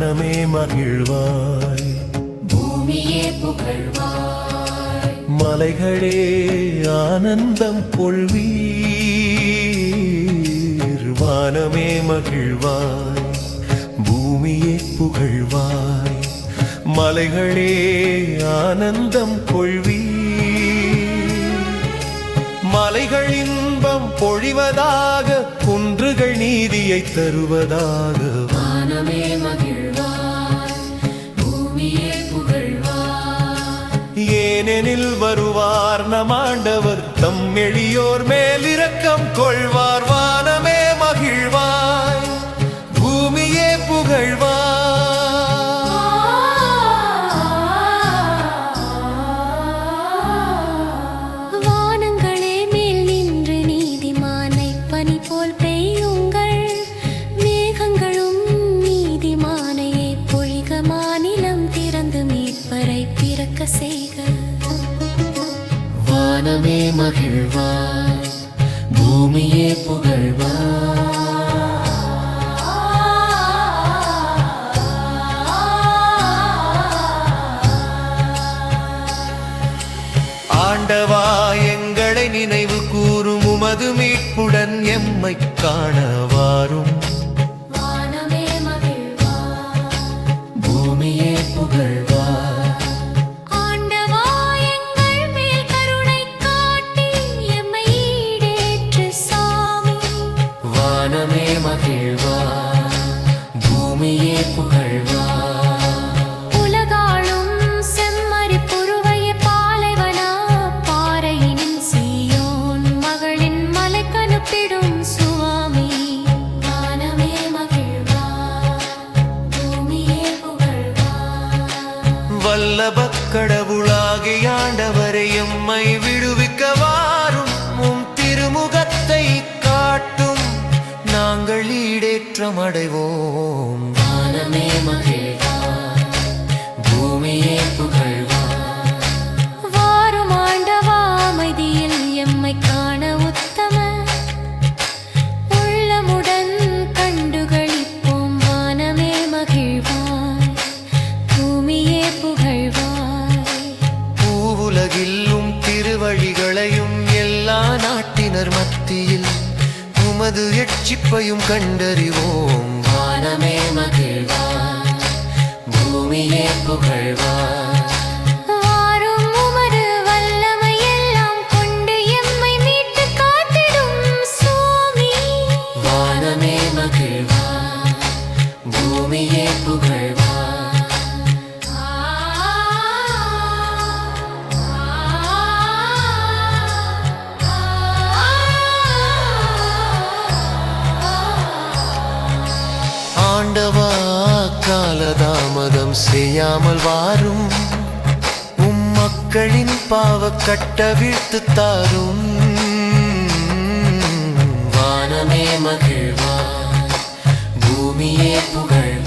மகிழ்வாய். பூமியே புகழ்வாய். மலைகளே ஆனந்தம் கொள்வீர். வானமே மகிழ்வாய். பூமியே புகழ்வாய். மலைகளே ஆனந்தம் கொள்வீர். மலைகள் இன்பம் பொழிவதாக குன்றுகள் நீதியை தருவதாக. வானமே மகிழ்வாய் பூமியே புகழ்வாய். ஏனெனில் வருவார் நம் ஆண்டவர் தம் எளியோர் மேல் இரக்கம் கொள்வார். வானமே மகிழ்வாய் பூமியே புகழ்வாய். மகிழ்வாய் பூமியே புகழ்வாய். ஆண்டவா எங்களை நினைவு கூறும் உமது மீட்புடன் எம்மை காண வாரும். கடவுளாகி ஆண்டவரை எம்மை விடுவிக்க வாரும் உம் திருமுகத்தை காட்டும். நாங்கள் ஈடேற்றமடைவோம் மத்தியில் உமது எட்சிப்பையும் கண்டறிவோம். வானமே மகிழ்வாய் பூமியே புகழ்வாய் வாரும் தாமதம் செய்யாமல் வாரும். உம் மக்களின் பாவ கட்ட வீழ்த்து தாரும். வானமே மகிழ்வார் பூமியே புகழ்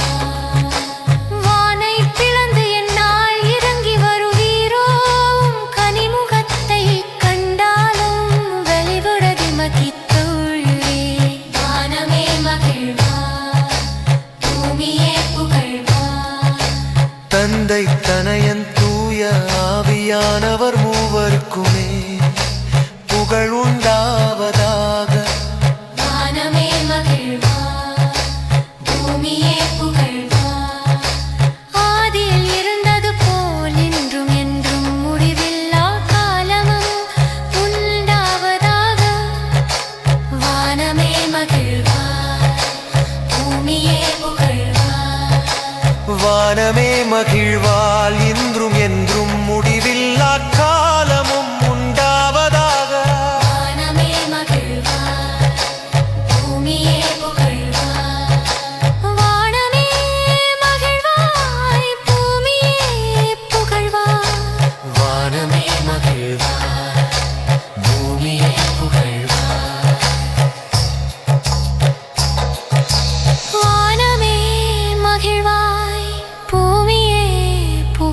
வானமே மகிழ்வால் இன்றும் என்றும் முடிவில்லா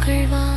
对吧